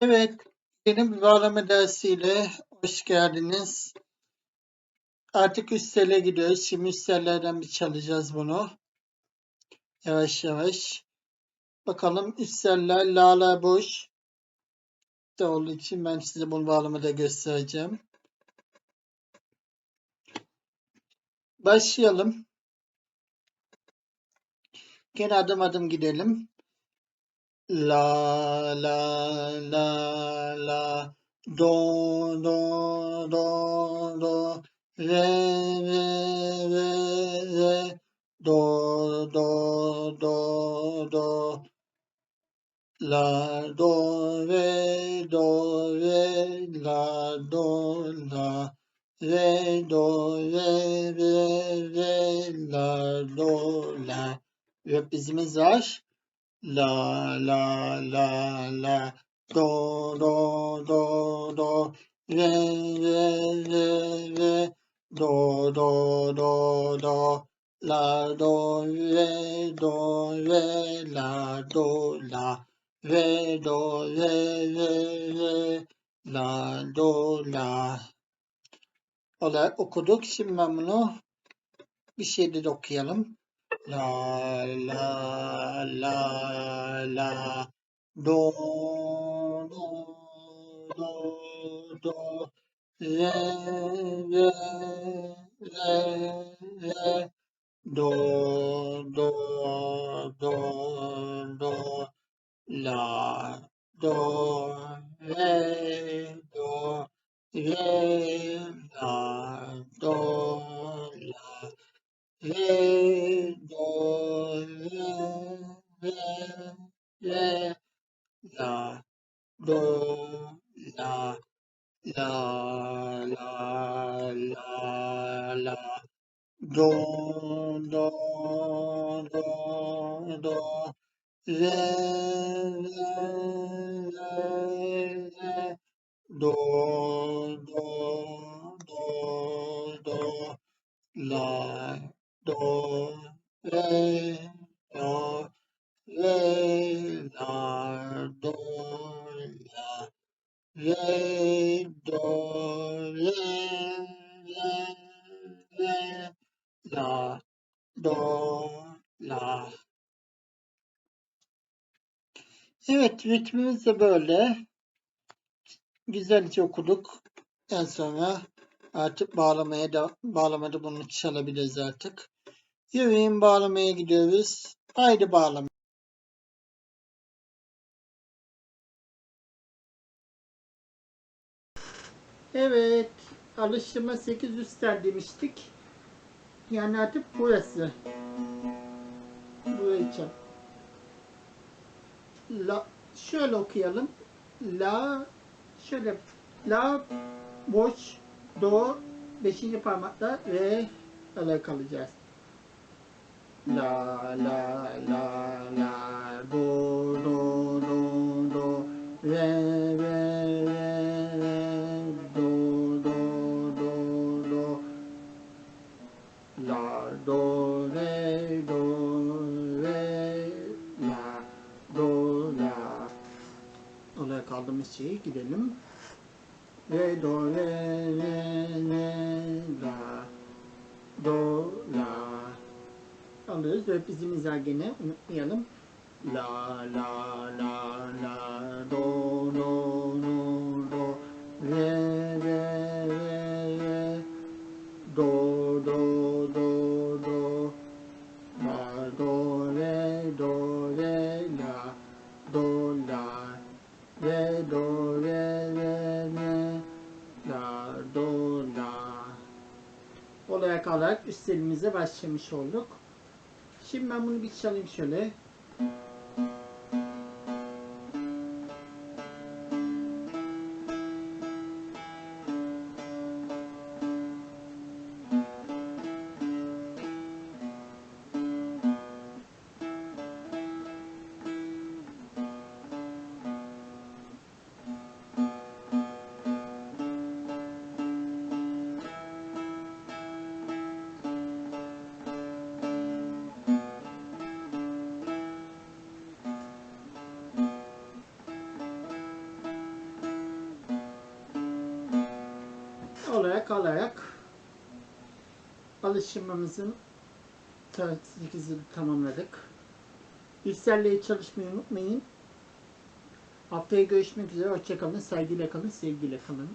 Evet, yeni bir bağlama dersiyle hoş geldiniz. Artık üst tele gidiyoruz. Şimdi üst tellerden bir çalacağız bunu. Yavaş yavaş. Bakalım üst teller la la boş. Da olduğu için ben size bunu bağlamada göstereceğim. Başlayalım. Gene adım adım gidelim. La la la la. Do do do do. Re re re re. Do do do do. La do re do re. La do la. Re do re re re. La do la. Ve bizimiz var. La la la la do do do do re re re re do do do do la do re do re la do la re do re re re la do la olarak okuduk. Şimdi ben bunu bir şeyde de okuyalım. La la la la. Do do do do. Re re re re. Do do do do. La do re do. Re la do la. Re do do do do re re re re do do do do la do re do re la do la re do re la do la Evet ritmimiz de böyle. Güzelce okuduk. En sonra artık bağlamaya da bağlamada bunu çalabiliriz artık. Yürüyün bağlamaya gidiyoruz. Haydi bağlama. Evet. Alıştırma 8 üstel demiştik. Yani artık burası. Burayı. La, şöyle okuyalım. La şöyle la boş do beşinci parmakla ve ala kalacağız. La la la la do do do do re re şeye gidelim. Re do re re re la do la. Alıyoruz ve bizim gene unutmayalım. La la la la do do do do. Re re re re. Do do do do. La do re do re la re do re re re la do la olaya kalarak üstelimize başlamış olduk. Şimdi ben bunu bir çalayım şöyle. Olarak alarak alıştırmamızın 8'i tamamladık. Hisselleri çalışmayı unutmayın. Haftaya görüşmek üzere. Hoşçakalın. Saygıyla kalın. Sevgiyle kalın.